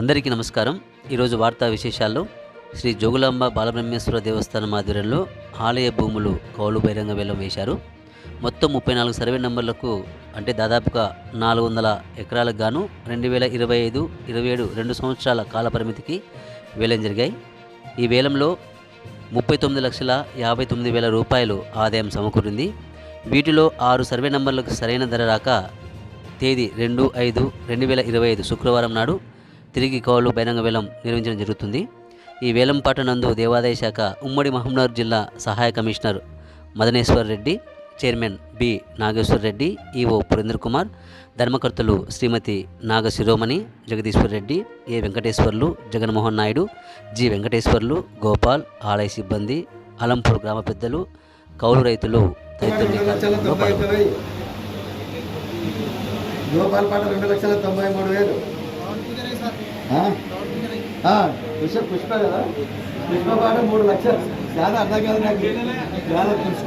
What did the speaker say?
అందరికీ నమస్కారం. ఈరోజు వార్తా విశేషాల్లో శ్రీ జోగులాంబ బాలబ్రహ్మేశ్వర దేవస్థానం ఆధ్వర్యంలో ఆలయ భూములు కౌలు బహిరంగ వేలం వేశారు. మొత్తం ముప్పై నాలుగు సర్వే నెంబర్లకు అంటే దాదాపుగా నాలుగు వందల ఎకరాలకు గాను రెండు వేల ఇరవై ఐదు ఇరవై ఏడు రెండు సంవత్సరాల కాల పరిమితికి వేలం జరిగాయి. ఈ వేలంలో ముప్పై తొమ్మిది లక్షల యాభై తొమ్మిది వేల రూపాయలు ఆదాయం సమకూరింది. వీటిలో ఆరు సర్వే నెంబర్లకు సరైన ధర రాక తేదీ రెండు ఐదు రెండు వేల ఇరవై ఐదు శుక్రవారం నాడు తిరిగి కౌలు బహిరంగ వేలం నిర్వహించడం జరుగుతుంది. ఈ వేలంపాట నందు దేవాదాయ శాఖ ఉమ్మడి మహబూబ్నగర్ జిల్లా సహాయ commissioner Madaneshwar Reddy chairman B Nageshwar Reddy EO Purendra Kumar ధర్మకర్తలు Shrimati Naga Shiromani Jagadishwar Reddy A Venkateswarlu Jaganmohan Naidu G Venkateswarlu Gopal ఆలయ సిబ్బంది అలంపూర్ గ్రామ పెద్దలు కౌలు రైతులు తదితరులు రెండు లక్షల తొంభై మూడు వేలు. పుష్ప పుష్ప కదా? పుష్ప పాట మూడు లక్షలు. చాలా అర్థం కాదు నాకు. చాలా పుష్ప